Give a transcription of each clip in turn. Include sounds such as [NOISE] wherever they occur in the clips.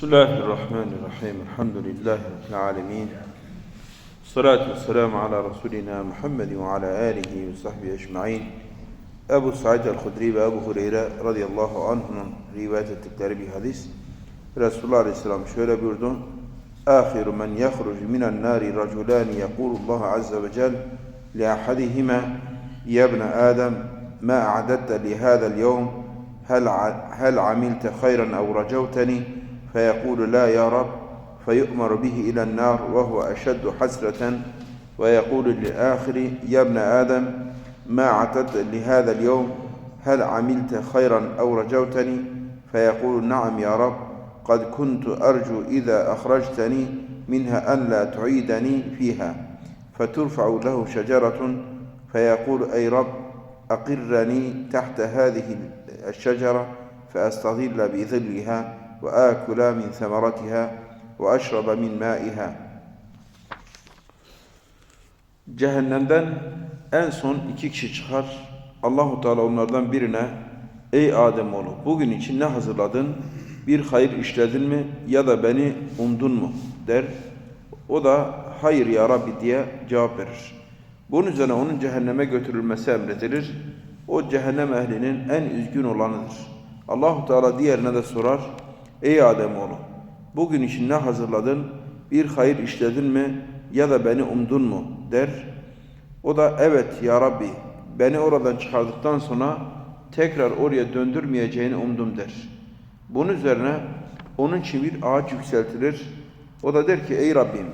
بسم الله الرحمن الرحيم. الحمد لله رب العالمين. الصلاة والسلام على رسولنا محمد وعلى آله وصحبه أجمعين. أبو سعيد الخدري وأبو هريرة رضي الله عنهم رivayet ettikleri bir الله عليه Aleyhisselam şöyle buyurdu آخر من يخرج من النار رجلان يقول الله عز وجل لأحدهما يا ابن آدم ما أعددت لهذا اليوم هل هل عملت خيرا أو رجوتني؟ فيقول لا يا رب فيؤمر به إلى النار وهو أشد حسرة ويقول للآخر يا ابن آدم ما عتدت لهذا اليوم هل عملت خيرا أو رجوتني؟ فيقول نعم يا رب قد كنت أرجو إذا أخرجتني منها أن لا تعيدني فيها فترفع له شجرة. فيقول أي رب أقرني تحت هذه الشجرة فأستظل بظلها. وآكل من ثمرتها وأشرب من مائها Cehennemden en son iki kişi çıkar. Allahu Teala onlardan birine Ey Ademoğlu bugün için ne hazırladın? Bir hayır işledin mi ya da beni umdun mu? der. O da hayır ya Rabbi diye cevap verir. Bunun üzerine onun cehenneme götürülmesi emredilir. O cehennem ehlinin en üzgün olanıdır. Allahu Teala diğerine de sorar. Ey Ademoğlu bugün için ne hazırladın? Bir hayır işledin mi ya da beni umdun mu? der. O da evet ya Rabbi beni oradan çıkardıktan sonra tekrar oraya döndürmeyeceğini umdum der. Bunun üzerine onun için bir ağaç yükseltilir. O da der ki ey Rabbim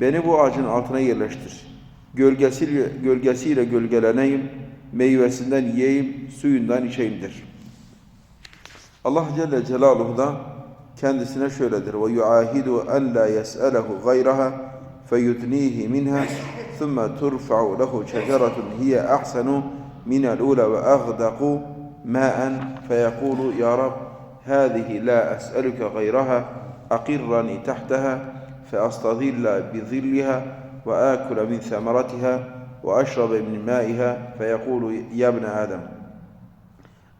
beni bu ağacın altına yerleştir. Gölgesiyle, gölgesiyle gölgeleneyim, meyvesinden yiyeyim, suyundan içeyimdir. Allah Celle Celaluhu da kendisine şöyledir. Ve yuahidu en la yes'alehu gayraha feyudnihi minha ثم ترفع له شجرة هي أحسن من الأولى وأغدق ماء فيقول يا رب هذه لا أسألك غيرها أقرني تحتها فأستظل بظلها وآكل من ثمرتها وأشرب من مائها فيقول يا ابن آدم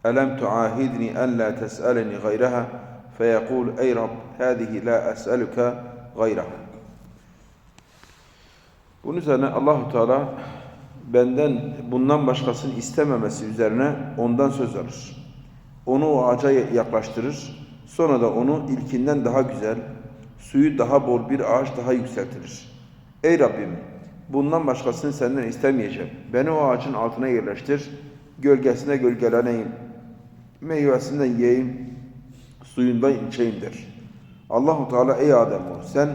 ألم تعاهدني أن لا تسألني غيرها فيقول أي رب هذه لا أسألك غيرها Bunun üzerine Allahu Teala benden bundan başkasını istememesi üzerine ondan söz alır. Onu o ağaca yaklaştırır. Sonra da onu ilkinden daha güzel, suyu daha bol bir ağaç daha yükseltilir. Ey Rabbim! Bundan başkasını senden istemeyeceğim. Beni o ağacın altına yerleştir. Gölgesine gölgeleneyim. Meyvesinden yiyeyim. Suyundan içeyim der. Allahu Teala ey Adem sen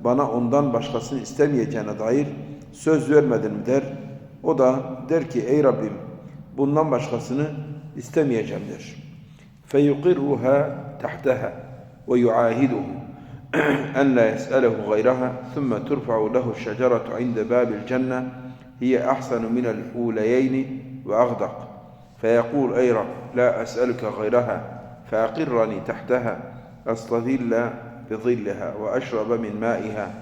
bana ondan başkasını istemeyeceğine dair söz vermedin mi der. O da der ki ey Rabbim bundan başkasını istemeyeceğim der. فَيُقِرُّهَا تَحْتَهَا وَيُعَاهِدُهُ أن لا يسأله غيرها ثم ترفع له الشجرة عند باب الجنة هي أحسن من الأوليين وأغدق فيقول أي رب لا أسألك غيرها فأقرني تحتها أستظل بظلها وأشرب من مائها.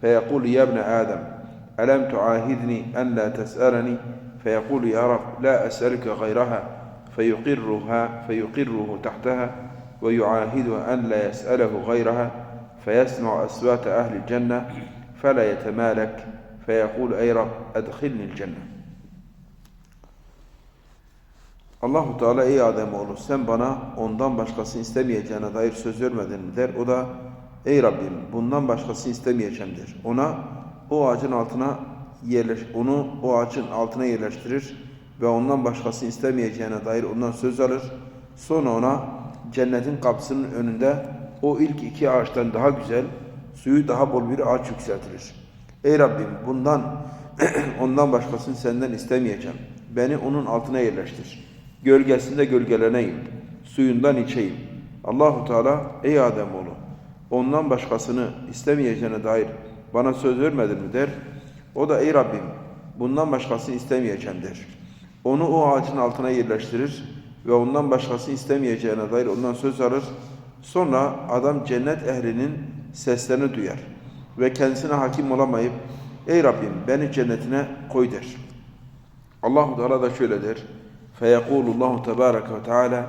فيقول يا ابن آدم ألم تعاهدني أن لا تسألني؟ فيقول يا رب لا أسألك غيرها. فيقرها فيقره تحتها ويعاهد أن لا يسأله غيرها. فيسمع أصوات أهل الجنة فلا يتمالك. فيقول أي رب أدخلني الجنة. Allahu Teala ey Ademoğlu sen bana ondan başkasını istemeyeceğine dair söz vermedin mi der. O da ey Rabbim bundan başkasını istemeyeceğim der. Ona o ağacın altına yerleş onu o ağacın altına yerleştirir ve ondan başkasını istemeyeceğine dair ondan söz alır. Sonra ona cennetin kapısının önünde o ilk iki ağaçtan daha güzel, suyu daha bol bir ağaç yükseltilir. Ey Rabbim bundan [CLEARS THROAT] ondan başkasını senden istemeyeceğim. Beni onun altına yerleştir. Gölgesinde gölgeleneyim. Suyundan içeyim. Allahu Teala ey Ademoğlu ondan başkasını istemeyeceğine dair bana söz vermedin mi der. O da ey Rabbim bundan başkasını istemeyeceğim der. Onu o ağacın altına yerleştirir ve ondan başkasını istemeyeceğine dair ondan söz alır. Sonra adam cennet ehlinin seslerini duyar ve kendisine hakim olamayıp Ey Rabbim beni cennetine koy der. Allahu Teala da şöyle der. فَيَقُولُ اللّٰهُ تَبَارَكَ وَتَعَالَى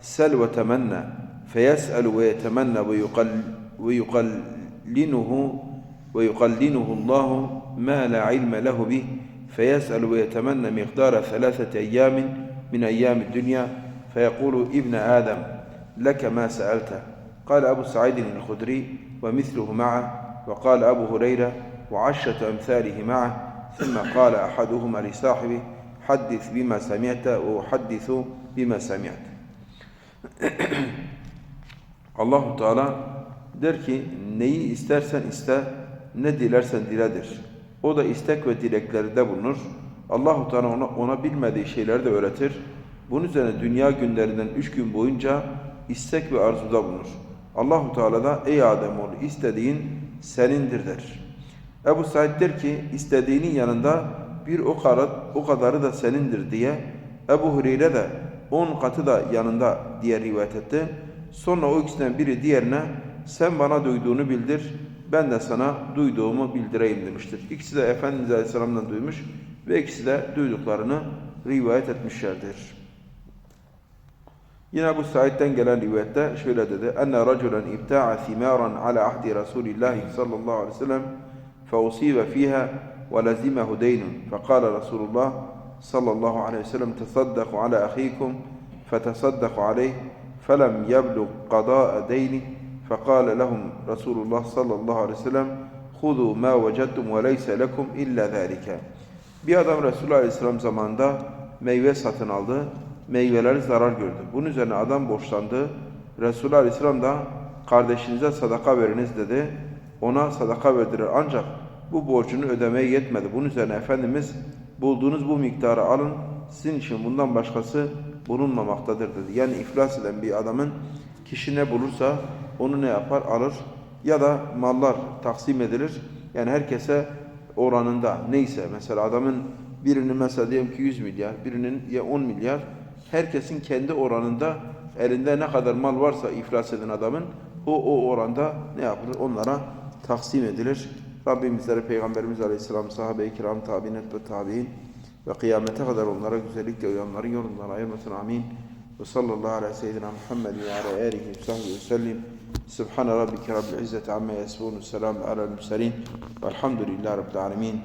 سَلْ وَتَمَنَّى. فيسأل ويتمنى ويقل ويقلنه ويقلنه الله ما لا علم له به. فيسأل ويتمنى مقدار ثلاثة أيام من أيام الدنيا. فيقول ابن آدم لك ما سألت. قال أبو سعيد الخدري ومثله معه. وقال أبو هريرة وعشرة أمثاله معه. ثم قال أحدهما لصاحبه حدث بما سمعت وأحدث بما سمعت [CLEARS THROAT] Allahu Teala der ki neyi istersen iste, ne dilersen diledir. O da istek ve dileklerde bulunur. Allahu Teala ona, ona bilmediği şeyleri de öğretir. Bunun üzerine dünya günlerinden üç gün boyunca istek ve arzuda bulunur. Allahu Teala da ey Ademoğlu istediğin senindir der. Ebu Said der ki istediğinin yanında bir o kadar, o kadarı da senindir diye Ebu Hureyre de on katı da yanında diye rivayet etti. Sonra o ikisinden biri diğerine sen bana duyduğunu bildir, ben de sana duyduğumu bildireyim demiştir. İkisi de Efendimiz Aleyhisselam'dan duymuş ve ikisi de duyduklarını rivayet etmişlerdir. Yine bu Said'den gelen rivayette şöyle dedi. Enne raculen ibta'a thimaran ala ahdi Resulillahi sallallahu aleyhi ve sellem feusive fiha ولزمه دين فقال رسول الله صلى الله عليه وسلم تصدقوا على أخيكم فتصدقوا عليه فلم يبلغ قضاء دينه فقال لهم رسول الله صلى الله عليه وسلم خذوا ما وجدتم وليس لكم إلا ذلك Bir adam Resulullah Aleyhisselam zamanında meyve satın aldı. Meyveleri zarar gördü. Bunun üzerine adam borçlandı. Resulullah Aleyhisselam da kardeşinize sadaka veriniz dedi. Ona sadaka verdiler. Ancak bu borcunu ödemeye yetmedi. Bunun üzerine Efendimiz bulduğunuz bu miktarı alın. Sizin için bundan başkası bulunmamaktadır dedi. Yani iflas eden bir adamın kişi ne bulursa onu ne yapar? Alır. Ya da mallar taksim edilir. Yani herkese oranında neyse mesela adamın birinin mesela diyelim ki 100 milyar, birinin ya 10 milyar herkesin kendi oranında elinde ne kadar mal varsa iflas eden adamın o o oranda ne yapılır? Onlara taksim edilir. Rabbim bizlere Peygamberimiz Aleyhisselam, sahabe-i kiram, tabi'in ve tabi'in ve kıyamete kadar onlara güzellikle uyanların yolundan ayırmasın. Amin. Ve sallallahu ala seyyidina Muhammed ve ala alihi ve sahbihi ve sellim. Subhane rabbike rabbil izzeti amma yasifun. Selamun alel murselin. Velhamdülillahi rabbil alemin.